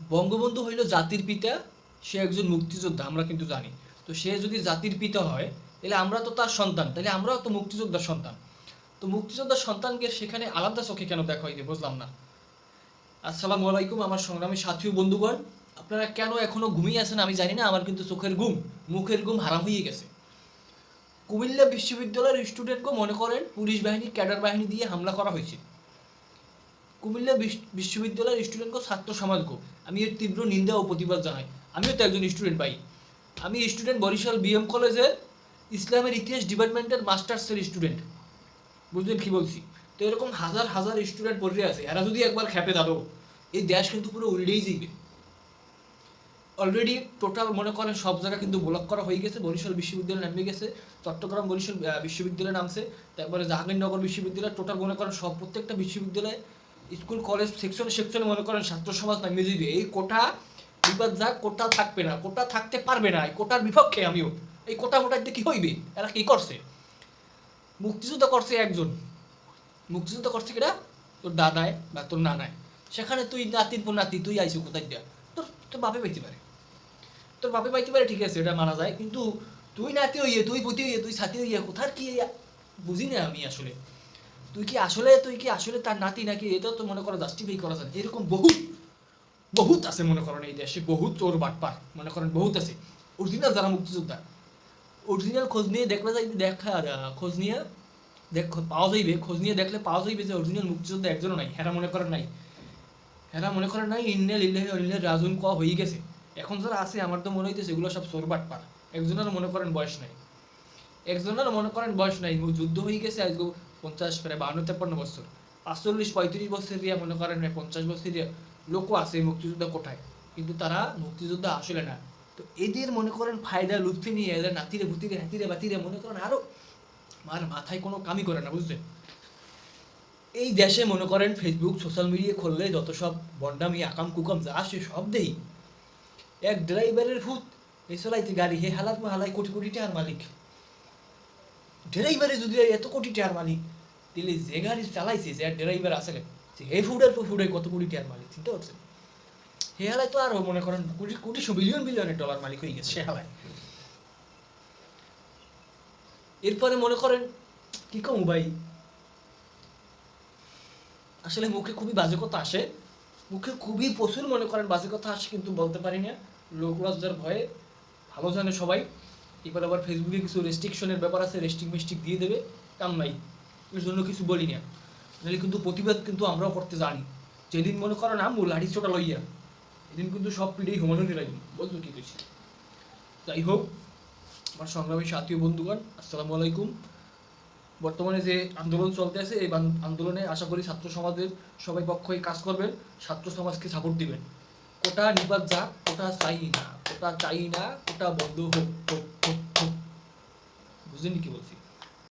বঙ্গবন্ধু হইল জাতির পিতা, সে একজন মুক্তিযোদ্ধা, আমরা কিন্তু জানি। তো সে যদি জাতির পিতা হয়, তাহলে আমরা তো তার সন্তান, তাহলে আমরাও তো মুক্তিযোদ্ধার সন্তান। তো মুক্তিযোদ্ধার সন্তানকে সেখানে আলাদা চোখে কেন দেখা হয়নি, বুঝলাম না। আসসালামু আলাইকুম, আমার সংগ্রামী সাথী বন্ধুগণ, আপনারা কেন এখনও ঘুমিয়ে আছেন আমি জানি না, আমার কিন্তু চোখের ঘুম, মুখের ঘুম হারাম হয়ে গেছে। কুমিল্লা বিশ্ববিদ্যালয়ের স্টুডেন্টকে মনে করেন, পুলিশ বাহিনী, ক্যাডার বাহিনী দিয়ে হামলা করা হয়েছে। কুমিল্লা বিশ- বিশ্ববিদ্যালয়ের স্টুডেন্টকে ছাত্র সমাজকে আমি এর তীব্র নিন্দা ও প্রতিবাদ জানাই। আমিও তো একজন স্টুডেন্ট ভাই আমি স্টুডেন্ট বরিশাল বিএম কলেজের ইসলামের ইতিহাস ডিপার্টমেন্টের মাস্টার্সের স্টুডেন্ট বুঝলেন কি বলছি? তো এরকম হাজার হাজার স্টুডেন্ট পড়ে আছে। এরা যদি একবার খেপে দাঁড়ো, এই দেশ কিন্তু পুরো উল্টেই যাইবে অলরেডি টোটাল মনে করেন সব জায়গা কিন্তু ব্লক করা হয়ে গেছে। বরিশাল বিশ্ববিদ্যালয় নামে গেছে, চট্টগ্রাম বরিশাল বিশ্ববিদ্যালয় নামছে। তারপরে জাহাঙ্গীরনগর বিশ্ববিদ্যালয় টোটাল মনে করেন সব প্রত্যেকটা বিশ্ববিদ্যালয়ে স্কুল, কলেজ সেকশন সেকশন মনে করেন ছাত্র সমাজ নামিয়ে দিবে এই কোটা বিবাদ যা কোটা থাকবে না, কোটা থাকতে পারবে না, এই কোটার বিপক্ষে আমিও, এই কোটা মোটার দিয়ে কি হইবে? এরা কি করছে? মুক্তিযুদ্ধ করছে একজন। মুক্তিযুদ্ধ করছে কিনা? তোর দাদায় বা তোর নানায়। সেখানে তুই নাতির পর নাতি, তুই আইসি কোথায় দিয়া? তোর তোর বাপে পাইতে পারে। তোর বাপে পাইতে পারে, ঠিক আছে, এটা মানা যায়। কিন্তু তুই নাতি হইয়ে, তুই পুতি হইয়ে, তুই সাথী হইয়ে কোথার কি বুঝি না আমি আসলে। তুই কি আসলে, তুই কি আসলে তার নাতি নাকি? এটা তো মনে করো জাস্টিফাই করা যায়। এরকম বহুত বহুত আছে মনে করেন এই দেশে, বহুত চোর বাটপার মনে করেন, বহুত আছে। অরিজিনাল যারা মুক্তিযোদ্ধা অরিজিনাল খোঁজ নিয়ে দেখলে যাইবে, দেখা খোঁজ নিয়ে দেখ, পাওয়া যাইবে, খোঁজ নিয়ে দেখলে পাওয়া যাইবে যে অরিজিনাল মুক্তিযোদ্ধা একজনও নাই, হেরা মনে করেন নাই। হেরা মনে করেন নাই ইন্ডিয়াল ইল্লাহি ইল্লাহ রাজুন ক হয়ে গেছে। এখন যারা আছে, আমার তো মনে হইতেছে এগুলো সব সোরবাট পার একজনের মনে করেন বয়স নাই। একজনের মনে করেন বয়স নাই যুদ্ধ হয়ে গেছে, আজকে পঞ্চাশ প্রায় বান্ন তেপ্পান্ন বছর। পাঁচচল্লিশ, পঁয়ত্রিশ বছর দিয়ে মনে করেন পঞ্চাশ বছর লোকও আছে মুক্তিযোদ্ধা কোঠায়, কিন্তু তারা মুক্তিযোদ্ধা আসলে না। তো এদের মনে করেন ফায়দা লুৎফি নিয়ে এদের নাতিরে, ভুতিরে হাতিরে বাতিরে মনে করেন আরও আমার মাথায় কোনো কামই করে না বুঝলেন এই দেশে মনে করেন ফেসবুক সোশ্যাল মিডিয়া খুললে যত সব বন্ডামি, আকাম, কুকাম যা আসে সব দেই। এক ড্রাইভারের ভূত, এই চলাইতে গাড়ি, হে হালাত হালাই কোটি কোটি টাকার মালিক। ড্রাইভারে যদি এত কোটি টাকার মালিক তাহলে যে গাড়ি চালাইছে যে ড্রাইভার আসলে হে ফুডের পর ফুডে কত কোটি টাকার মালিক চিন্তা করছেন? হে হালায় তো আরও মনে করেন কোটি কোটিশো বিলিয়ন বিলিয়নের ডলার মালিক হয়ে গেছে। সে হালায়। এরপরে মনে করেন কি কম ভাই? আসলে মুখে খুবই বাজে কথা আসে মুখে খুবই প্রচুর মনে করেন বাজে কথা আসে কিন্তু বলতে পারি না। লোক লজ্জার ভয়ে ভালো জানে সবাই। এবার আবার ফেসবুকে কিছু রেস্ট্রিকশনের ব্যাপার আছে রেস্ট্রিক মিস্টিক দিয়ে দেবে, কাম নাই। এর জন্য কিছু বলি না। নাহলে কিন্তু প্রতিবাদ কিন্তু আমরাও করতে জানি। যেদিন মনে করেন আমু লাঠি চোটা লইয়া। এদিন কিন্তু সব পিঠেই হোমানুনি লাগবে। বলছো কি কইছি? যাই হোক, আমার সংগ্রামী সাথী বন্ধুগণ, আসসালামু আলাইকুম। বর্তমানে যে আন্দোলন চলতে আছে, এই আন্দোলনে আশা করি ছাত্র সমাজের সবাই পক্ষই কাজ করবেন, ছাত্র সমাজকে সাপোর্ট দিবেন। কোটা নিবাদ যাক, কোটা চাই না, কোটা চাই না, কোটা বন্ধ হোক হোক। হোক হোক বুঝলেন কি বলছি